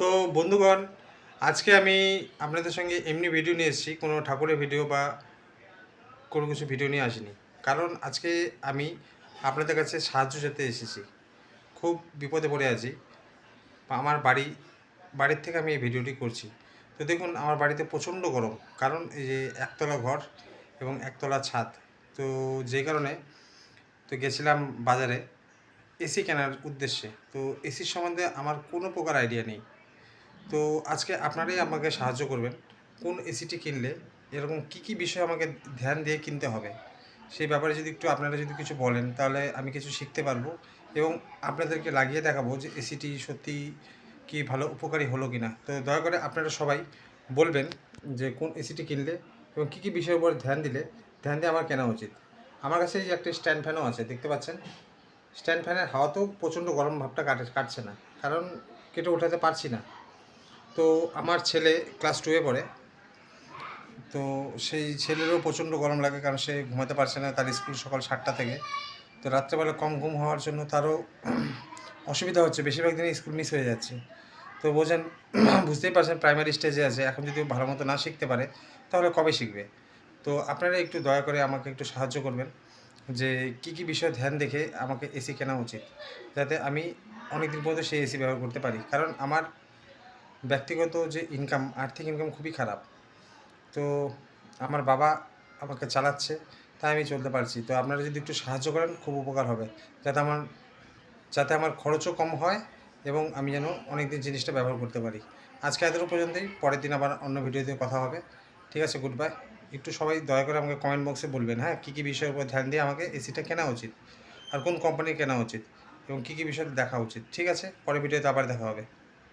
তো বন্ধুগণ, আজকে আমি আপনাদের সঙ্গে এমনি ভিডিও নিয়ে এসেছি। কোনো ঠাকুরের ভিডিও বা কোনো কিছু ভিডিও নিয়ে আসিনি। কারণ আজকে আমি আপনাদের কাছে সাহায্য যেতে এসেছি। খুব বিপদে পড়ে আছি। আমার বাড়ি, বাড়ির থেকে আমি এই ভিডিওটি করছি। তো দেখুন, আমার বাড়িতে প্রচণ্ড গরম। কারণ এই যে একতলা ঘর এবং একতলা ছাদ। তো যেই কারণে তো গেছিলাম বাজারে এসি কেনার উদ্দেশ্যে। তো এসির সম্বন্ধে আমার কোনো প্রকার আইডিয়া নেই। তো আজকে আপনারাই আমাকে সাহায্য করবেন। কোন এসিটি কিনলে, এরকম কি কি বিষয় আমাকে ধ্যান দিয়ে কিনতে হবে, সেই ব্যাপারে যদি একটু আপনারা যদি কিছু বলেন, তাহলে আমি কিছু শিখতে পারব এবং আপনাদেরকে লাগিয়ে দেখাবো যে এসিটি সত্যি কি ভালো উপকারী হলো কি না তো দয়া করে আপনারা সবাই বলবেন যে কোন এসিটি কিনলে এবং কী কী বিষয়ের উপর ধ্যান দিলে, ধ্যান দিয়ে আমার কেনা উচিত। আমার কাছে এই একটা স্ট্যান্ড ফ্যানও আছে, দেখতে পাচ্ছেন? স্ট্যান্ড ফ্যানের হাওয়াতেও প্রচণ্ড গরম ভাবটা কাটে, কাটছে না, কারণ কেটে ওঠাতে পারছি না। তো আমার ছেলে ক্লাস টুয়ে পড়ে। তো সেই ছেলেরও প্রচণ্ড গরম লাগে কারণ সে ঘুমাতে পারছে না, তার স্কুল সকাল সাতটা থেকে। তো রাত্রেবেলা কম ঘুম হওয়ার জন্য তারও অসুবিধা হচ্ছে, বেশিরভাগ দিনই স্কুল মিস হয়ে যাচ্ছে। তো বোঝেন বুঝতেই পারছেন প্রাইমারি স্টেজে আছে, এখন যদি ভালো মতো না শিখতে পারে, তাহলে কবে শিখবে? তো আপনারা একটু দয়া করে আমাকে একটু সাহায্য করবেন যে কি কি বিষয়ে ধ্যান দেখে আমাকে এসি কেনা উচিত, যাতে আমি অনেক দিন পর্যন্ত সেই এসি ব্যবহার করতে পারি। কারণ আমার ব্যক্তিগত যে ইনকাম আর্থিক ইনকাম খুবই খারাপ। তো আমার বাবা আমাকে চালাচ্ছে, তাই আমি চলতে পারছি। তো আপনারা যদি একটু সাহায্য করেন, খুব উপকার হবে। যাতে আমার যাতে আমার খরচও কম হয় এবং আমি যেন অনেক দিন জিনিসটা ব্যবহার করতে পারি। আজকে এতটুকু পর্যন্তই। পরের দিন আবার অন্য ভিডিওতে কথা হবে। ঠিক আছে গুড বাই একটু সবাই দয়া করে আমাকে কমেন্ট বক্সে বলবেন হ্যাঁ কী কী বিষয়ের উপর ধ্যান দিয়ে আমাকে এসিটা কেনা উচিত আর কোন কোম্পানির কেনা উচিত এবং কী কী বিষয় দেখা উচিত। ঠিক আছে, পরের ভিডিওতে আবার দেখা হবে।